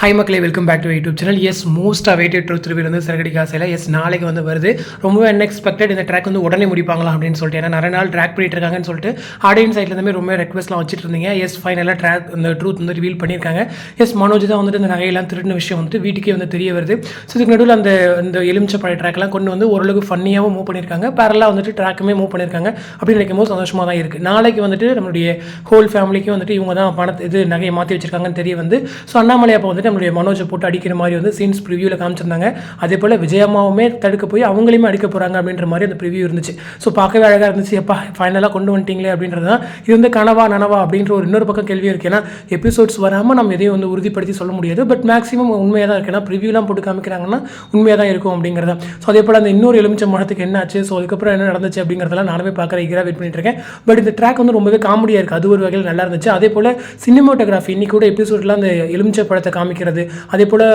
High மக்களே welcome back to YouTube channel as most awaited truth review வந்து சிறகடி காசையில் S நாளைக்கு வந்து வருது. ரொம்பவே அன்எக்ஸ்பெக்டட் இந்த ட்ராக் வந்து உடனே முடிப்பாங்களா அப்படின்னு சொல்லிட்டு. ஏன்னா நிறைய நாள் ட்ராக் பண்ணிட்டு இருக்காங்கன்னு சொல்லிட்டு ஆடியன்ஸ் சைட்லேருந்து ரொம்ப ரெக்வஸ்ட்லாம் வச்சுட்டு இருந்தீங்க. எஸ் ஃபைனலாக ட்ராக் இந்த ட்ரூத் வந்து ரிவீல் பண்ணியிருக்காங்க. எஸ் மனோஜ் தான் வந்துட்டு இந்த நகையெல்லாம் திருடின விஷயம் வந்து வீட்டுக்கே வந்து தெரிய வருது. ஸோ இதுக்கு நடுவில் அந்த இந்த எலுமிச்சை பழைய ட்ராக்லாம் கொண்டு வந்து ஓரளவுக்கு ஃபன்னியாகவும் மூவ் பண்ணியிருக்காங்க. பேரலாக வந்துட்டு ட்ராக்குமே மூவ் பண்ணியிருக்காங்க. அப்படின்னு நினைக்கும் போது சந்தோஷமாக தான் இருக்குது நாளைக்கு வந்துட்டு நம்மளுடைய ஹோல் ஃபேமிலிக்கு வந்துட்டு இவங்க தான் பணத்தை இது நகையை மாற்றி வச்சிருக்காங்கன்னு தெரிய வந்து. ஸோ அண்ணாமலை அப்போ வந்துட்டு நம்மளுடைய மனோஜை போட்டு அடிக்கிற மாதிரி வந்து சீன்ஸ் ப்ரிவியூவில் காமிச்சிருந்தாங்க. அதே போல் விஜயம்மாவுமே தடுக்க போய் அவங்களையுமே அடிக்க போகிறாங்க அப்படின்ற மாதிரி அந்த ப்ரிவியூ இருந்துச்சு. ஸோ பார்க்கவே அழகாக இருந்துச்சு. எப்பா ஃபைனலாக கொண்டு வந்துட்டீங்களே அப்படின்றது தான். இது வந்து கனவா நனவா அப்படின்ற ஒரு இன்னொரு பக்கம் கேள்வி இருக்குது ஏன்னா எபிசோட்ஸ் வராமல் நம்ம எதையும் வந்து உறுதிப்படுத்தி சொல்ல முடியாது. பட் மேக்ஸிமம் உண்மையாக தான் இருக்கு. ஏன்னா ப்ரிவியூலாம் போட்டு காமிக்கிறாங்கன்னா உண்மையாக தான் இருக்கும் அப்படிங்கிறத ஸோ அதே போல் அந்த இன்னொரு எலுமிச்சை மரத்துக்கு என்ன ஆச்சு? ஸோ அதுக்கப்புறம் என்ன நடந்துச்சு அப்படிங்கிறதெல்லாம் நானுமே பார்க்குற ஈகராக வெயிட் பண்ணிட்டு இருக்கேன். பட் இந்த ட்ராக் வந்து ரொம்பவே காமெடியாக இருக்குது அது ஒரு வகையில் நல்லா இருந்துச்சு. அதே போல் சினிமோட்டோகிராஃபி இன்னைக்கு கூட எபிசோட்லாம் அந்த எலுமிச்சை பழத்தை காமிக்கிறது. அதே போல்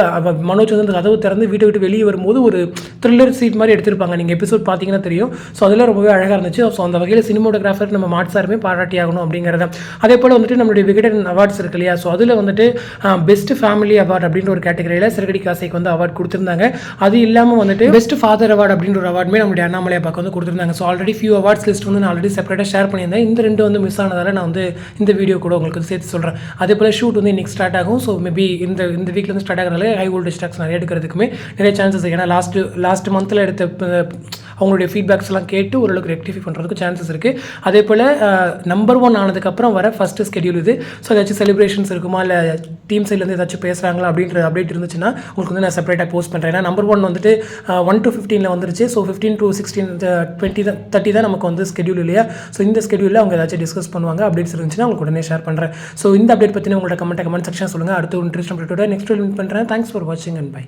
மனோஜ் வந்து அந்த கதவு திறந்து வீட்டை விட்டு வெளியே வரும்போது ஒரு த்ரில்லர் சீட் மாதிரி எடுத்திருப்பாங்க. நீங்கள் எபிசோட் பார்த்தீங்கன்னா தெரியும். ஸோ அதெல்லாம் ரொம்பவே அழகாக இருந்துச்சு. ஸோ அந்த வகையில் சினிமோட்டோகிராஃபர் நம்ம மாட் சாருமே பாராட்டி ஆகணும் அப்படிங்கிறத. அதே போல் வந்துட்டு நம்மளுடைய விகடன் அவார்ட்ஸ் இருக்கு இல்லையா? ஸோ அதில் வந்துட்டு பெஸ்ட் ஃபேமிலி அவார்ட் அப்படின்ற ஒரு கேட்டகரியில் சிறகடி காசைக்கு வந்து அவார்ட் கொடுத்துருந்தாங்க. அது இல்லாமல் வந்துட்டு பெஸ்ட் ஃபாதர் அவார்ட் அப்படின்ற ஒரு அவார்டுமே நம்மளுடைய அண்ணாமலை அப்பாக்கு வந்து கொடுத்துருந்தாங்க. So already few awards list வந்து நான் ஆல்ரெடி செப்பரேட்டாக ஷேர் பண்ணியிருந்தேன். இந்த ரெண்டு வந்து மிஸ் ஆனதால் நான் வந்து இந்த வீடியோ கூட உங்களுக்கு சேர்த்து சொல்கிறேன் அதே போல் ஷூட் வந்து இன்னைக்கு ஸ்டார்ட் ஆகும். ஸோ மேபி இந்த இந்த வீக்ல வந்து ஸ்டார்ட் ஆகிறதுல ஹை வோல்டேஜ் ஸ்டாக்ஸ் நிறைய எடுக்கிறதுக்குமே நிறைய சான்சஸ் ஏன்னா லாஸ்ட் லாஸ்ட் மந்தில் எடுத்த அவங்களுடைய ஃபீட்பேக்ஸ் எல்லாம் கேட்டு ஓரளவுக்கு ரெக்டிஃபை பண்ணுறதுக்கு சான்சஸ் இருக்குது அதே போல் நம்பர் ஒன் ஆனதுக்கப்புறம் வர ஃபஸ்ட்டு ஸ்கெடியூல் இது. ஸோ ஏதாச்சும் செலிப்ரேஷன்ஸ் இருக்குமா? இல்லை டீம் சைட்லேருந்து ஏதாச்சும் பேசுகிறாங்களா அப்படின்ற அப்டேட் இருந்துச்சுன்னா உங்களுக்கு வந்து நான் செப்பரேட்டாக போஸ்ட் பண்ணுறேன் ஏன்னா நம்பர் ஒன் வந்துட்டு ஒன் டு ஃபிஃப்டீனில் வந்துருச்சு. So fifteen to sixteen twenty தான் தேர்ட்டி தான் நமக்கு வந்து ஸ்கெடியூல் இல்லையா? ஸோ இந்த ஸ்கெடியூலில் அவங்க ஏதாச்சும் டிஸ்கஸ் பண்ணுவாங்க. அப்டேட்ஸ் இருந்துச்சுன்னா உங்களுக்கு உடனே ஷேர் பண்ணுறேன் ஸோ இந்த அப்டேட் பற்றின உங்களோட கமெண்ட் கமெண்ட் செக்ஷன் சொல்லுங்கள் அடுத்த இன்ட்ரெஸ்ட் அப்டேட்டோட நெக்ஸ்ட் மீட் பண்ணுறேன் தேங்க்ஸ் ஃபார் வாட்சிங் அண்ட் பை